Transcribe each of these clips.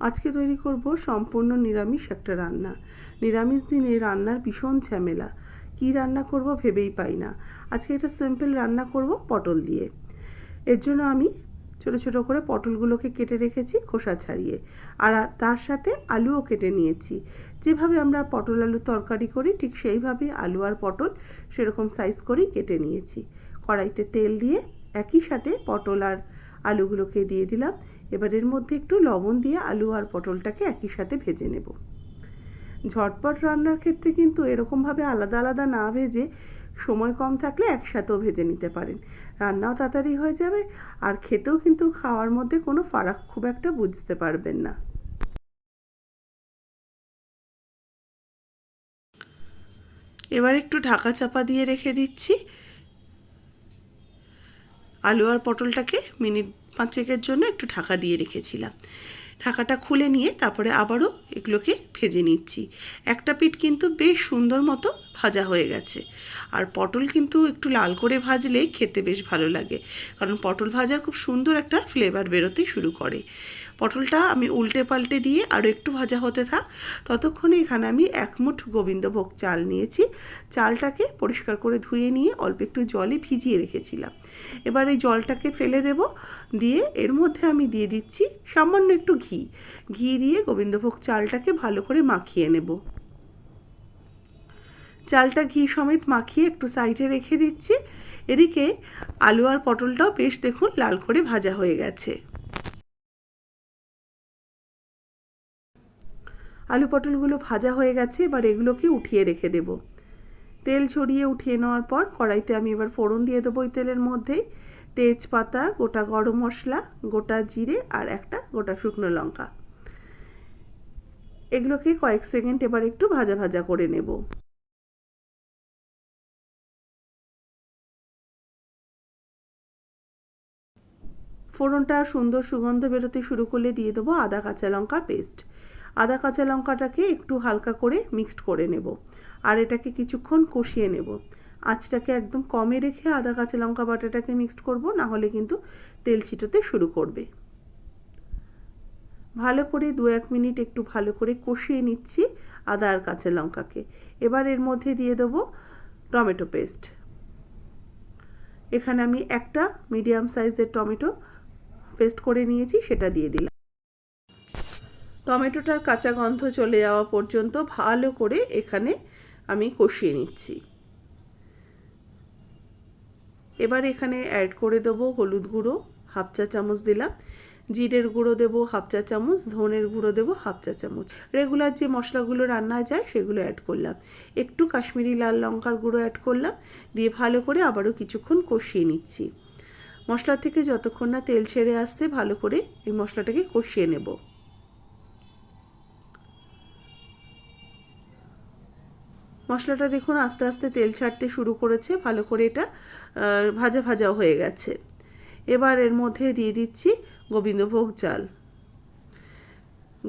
আজকে তৈরি করব সম্পূর্ণ নিরামিষ একটা রান্না। নিরামিষ দিনে রান্নার ভীষণ ঝামেলা। কি রান্না করব ভেবেই পাই না। আজকে এটা সিম্পল রান্না করব পটল দিয়ে। এর জন্য আমি ছোট ছোট করে পটলগুলোকে কেটে রেখেছি খোসা ছাড়িয়ে। আর তার সাথে আলুও কেটে নিয়েছি। যেভাবে আমরা পটল আলু তরকারি করি, ঠিক সেইভাবে আলু আর পটল সেরকম সাইজ করেই কেটে নিয়েছি। কড়াইতে তেল দিয়ে একই সাথে পটল আর আলুগুলোকে দিয়ে দিলাম। এবার এর মধ্যে একটু লবণ দিয়ে আলু আর পটলটাকে একই সাথে ভেজে নেব। ঝটপট রান্নার ক্ষেত্রে কিন্তু এরকমভাবে আলাদা আলাদা না ভেজে সময় কম থাকলে একসাথেও ভেজে নিতে পারেন। রান্নাও তাড়াতাড়ি হয়ে যাবে আর খেতেও কিন্তু খাওয়ার মধ্যে কোনো ফারাক খুব একটা বুঝতে পারবেন না। এবার একটু ঢাকা চাপা দিয়ে রেখে দিচ্ছি। আলু আর পটলটাকে মিনিট পাঁচেকের জন্য একটু ঢাকা দিয়ে রেখেছিলাম। ঢাকাটা খুলে নিয়ে তারপরে আবারও এগুলোকে ভেজে নিচ্ছি। একটা পিঠ কিন্তু বেশ সুন্দর মতো ভাজা হয়ে গেছে। আর পটল কিন্তু একটু লাল করে ভাজলে খেতে বেশ ভালো লাগে। কারণ পটল ভাজার খুব সুন্দর একটা ফ্লেভার বেরোতে শুরু করে। পটলটা আমি উল্টে পাল্টে দিয়ে আরও একটু ভাজা হতে থাক। ততক্ষণে এখানে আমি এক মুঠ গোবিন্দভোগ চাল নিয়েছি। চালটাকে পরিষ্কার করে ধুয়ে নিয়ে অল্প একটু জলে ভিজিয়ে রেখেছিলাম। এবার এই জলটাকে ফেলে দেব। দিয়ে এর মধ্যে আমি দিয়ে দিচ্ছি সামান্য একটু ঘি। ঘি দিয়ে গোবিন্দভোগ চালটাকে ভালো করে মাখিয়ে নেব। চালটা ঘি সমেত মাখিয়ে একটু সাইডে রেখে দিচ্ছি। এদিকে আলু আর পটলটাও বেশ দেখুন লাল করে ভাজা হয়ে গেছে। আলু পটলগুলো ভাজা হয়ে গেছে, এবার এগুলোকে উঠিয়ে রেখে দেব। তেল ছড়িয়ে উঠিয়ে নেওয়ার পর কড়াইতে আমি এবার ফোড়ন দিয়ে দেবো ওই তেলের মধ্যেই তেজপাতা, গোটা গরম মশলা, গোটা জিরে আর একটা গোটা শুকনো লঙ্কা। এগুলোকে কয়েক সেকেন্ড এবার একটু ভাজা ভাজা করে নেব। ফোড়নটা সুন্দর সুগন্ধ বেরোতে শুরু করলে দিয়ে দেবো আদা কাঁচা লঙ্কা পেস্ট। আদা কাঁচা লঙ্কাটাকে একটু হালকা করে মিক্সড করে নেব। আর এটাকে কিছুক্ষণ কষিয়ে নেব। আঁচটাকে একদম কমে রেখে আদা, কাঁচা লঙ্কা বাটাটাকে মিক্সড করব, না হলে কিন্তু তেল ছিটোতে শুরু করবে। ভালো করে দু এক মিনিট একটু ভালো করে কষিয়ে নিচ্ছি আদা আর কাঁচা লঙ্কাকে। এবার এর মধ্যে দিয়ে দেবো টমেটো পেস্ট। এখানে আমি একটা মিডিয়াম সাইজের টমেটো পেস্ট করে নিয়েছি, সেটা দিয়ে দিলাম। টমেটোটার কাঁচা গন্ধ চলে যাওয়া পর্যন্ত ভালো করে এখানে আমি কষিয়ে নিচ্ছি। এবার এখানে অ্যাড করে দেবো হলুদ গুঁড়ো হাফ চা চামচ দিলাম। জিরের গুঁড়ো দেবো হাফ চা চামচ, ধনের গুঁড়ো দেবো হাফ চা চামচ। রেগুলার যে মশলাগুলো রান্না যায় সেগুলো অ্যাড করলাম। একটু কাশ্মীরি লাল লঙ্কার গুঁড়ো অ্যাড করলাম, দিয়ে ভালো করে আবারও কিছুক্ষণ কষিয়ে নিচ্ছি। মশলা থেকে যতক্ষণ না তেল ছেড়ে আসতে ভালো করে এই মশলাটাকে কষিয়ে নেব। মশলাটা দেখুন, আস্তে আস্তে তেল ছাড়তে শুরু করেছে, ভালো করে এটা ভাজা ভাজাও হয়ে গেছে। এবার এর মধ্যে দিয়ে দিচ্ছি গোবিন্দভোগ চাল।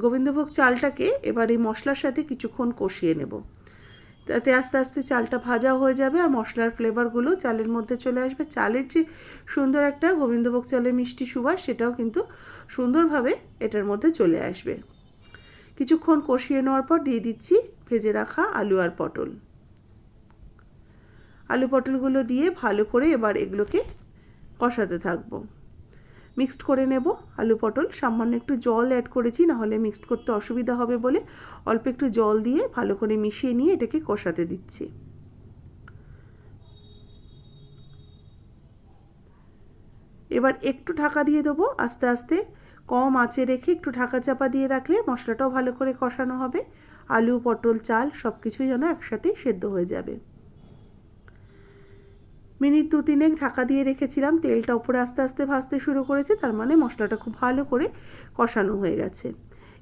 গোবিন্দভোগ চালটাকে এবার এই মশলার সাথে কিছুক্ষণ কষিয়ে নেব। তাতে আস্তে আস্তে চালটা ভাজা হয়ে যাবে আর মশলার ফ্লেভারগুলো চালের মধ্যে চলে আসবে। চালের যে সুন্দর একটা গোবিন্দভোগ চালের মিষ্টি সুবাস সেটাও কিন্তু সুন্দরভাবে এটার মধ্যে চলে আসবে। কিছুক্ষণ কষিয়ে নেওয়ার পর দিয়ে দিচ্ছি ভেজে রাখা আলু আর পটল। আলু পটলগুলো দিয়ে ভালো করে এবার এগুলোকে কষাতে থাকব। মিক্সড করে নেব আলু পটল। সামান্য একটু জল অ্যাড করেছি, নাহলে মিক্সড করতে অসুবিধা হবে বলে অল্প একটু জল দিয়ে ভালো করে মিশিয়ে নিয়ে এটাকে কষাতে দিচ্ছি। এবার একটু ঢাকা দিয়ে দেবো। আস্তে আস্তে কম আঁচে রেখে একটু ঢাকা চাপা দিয়ে রাখলে মশলাটাও ভালো করে কষানো হবে। আলু, পটল, চাল সব কিছুই যেন একসাথেই সেদ্ধ হয়ে যাবে। মিনিট দু তিনেক ঢাকা দিয়ে রেখেছিলাম, তেলটা উপরে আস্তে আস্তে ভাজতে শুরু করেছে, তার মানে মশলাটা খুব ভালো করে কষানো হয়ে গেছে।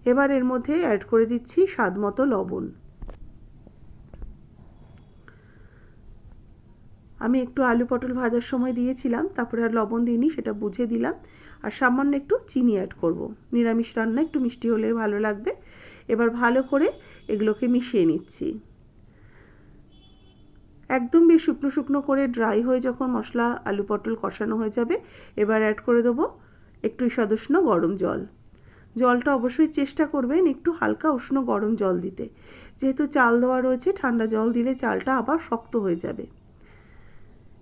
এবার এর মধ্যে অ্যাড করে দিচ্ছি স্বাদ মতো লবণ। আমি একটু আলু, পটল ভাজার সময় দিয়েছিলাম, তারপরে আর লবণ দিইনি, সেটা বুঝে দিলাম। আর সামান্য একটু চিনি অ্যাড করব। নিরামিষ রান্না, একটু মিষ্টি হলে ভালো লাগবে। এবার ভালো করে এগুলোকে মিশিয়ে নিচ্ছি। একদম বেশ শুকনো শুকনো করে ড্রাই হয়ে যখন মশলা, আলু পটল কষানো হয়ে যাবে, এবার অ্যাড করে দেবো একটু সদস্য গরম জল। জলটা অবশ্যই চেষ্টা করবেন একটু হালকা উষ্ণ গরম জল দিতে। যেহেতু চাল দেওয়া রয়েছে, ঠান্ডা জল দিলে চালটা আবার শক্ত হয়ে যাবে।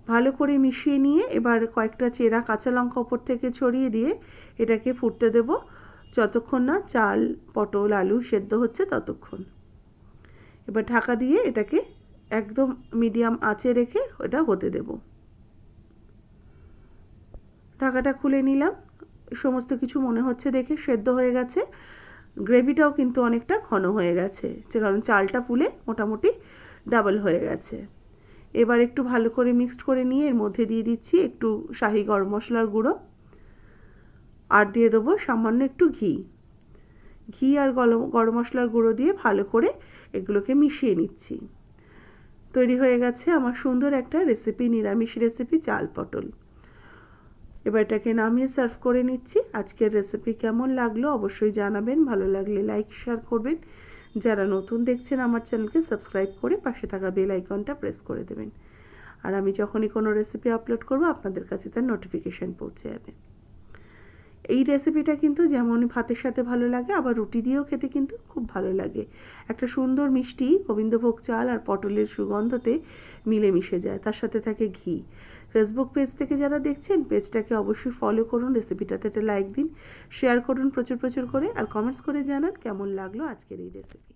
ভালো করে মিশিয়ে নিয়ে এবার কয়েকটা চেরা কাঁচা লঙ্কা ওপর থেকে ছড়িয়ে দিয়ে এটাকে ফুটতে দেব। যতক্ষণ না চাল, পটল, আলু সেদ্ধ হচ্ছে ততক্ষণ। এবার ঢাকা দিয়ে এটাকে একদম মিডিয়াম আঁচে রেখে ওটা হতে দেব। ঢাকাটা খুলে নিলাম। সমস্ত কিছু মনে হচ্ছে দেখে সেদ্ধ হয়ে গেছে। গ্রেভিটাও কিন্তু অনেকটা ঘন হয়ে গেছে, যে কারণ চালটা ফুলে মোটামুটি ডাবল হয়ে গেছে। এবার একটু ভালো করে মিক্সড করে নিয়ে এর মধ্যে দিয়ে দিচ্ছি একটু শাহি গরম মশলার গুঁড়ো। আর দিয়ে দেবো সামান্য একটু ঘি। ঘি আর গরম গরম মশলার গুঁড়ো দিয়ে ভালো করে এগুলোকে মিশিয়ে নিচ্ছি। তৈরি হয়ে গেছে আমার সুন্দর একটা রেসিপি নিরামিষ রেসিপি চাল পটল। এবার এটাকে নামিয়ে সার্ভ করে নিচ্ছি। আজকের রেসিপি কেমন লাগল অবশ্যই জানাবেন। ভালো লাগলে লাইক শেয়ার করবেন। যারা নতুন দেখছেন আমার চ্যানেলকে সাবস্ক্রাইব করে পাশে থাকা বেল আইকনটা প্রেস করে দেবেন। আর আমি যখনই কোনো রেসিপি আপলোড করব, আপনাদের কাছে তার নোটিফিকেশান পৌঁছে যাবে। এই রেসিপিটা কিন্তু যেমন ভাতের সাথে ভালো লাগে, আবার রুটি দিয়েও খেতে কিন্তু খুব ভালো লাগে। একটা সুন্দর মিষ্টি গোবিন্দভোগ চাল আর পটলের সুগন্ধতে মিলেমিশে যায়। তার সাথে থাকে ঘি। ফেসবুক পেজ থেকে যারা দেখছেন পেজটাকে অবশ্যই ফলো করুন রেসিপিটাতে একটা লাইক দিন শেয়ার করুন প্রচুর প্রচুর করে, আর কমেন্টস করে জানান কেমন লাগল আজকের এই রেসিপি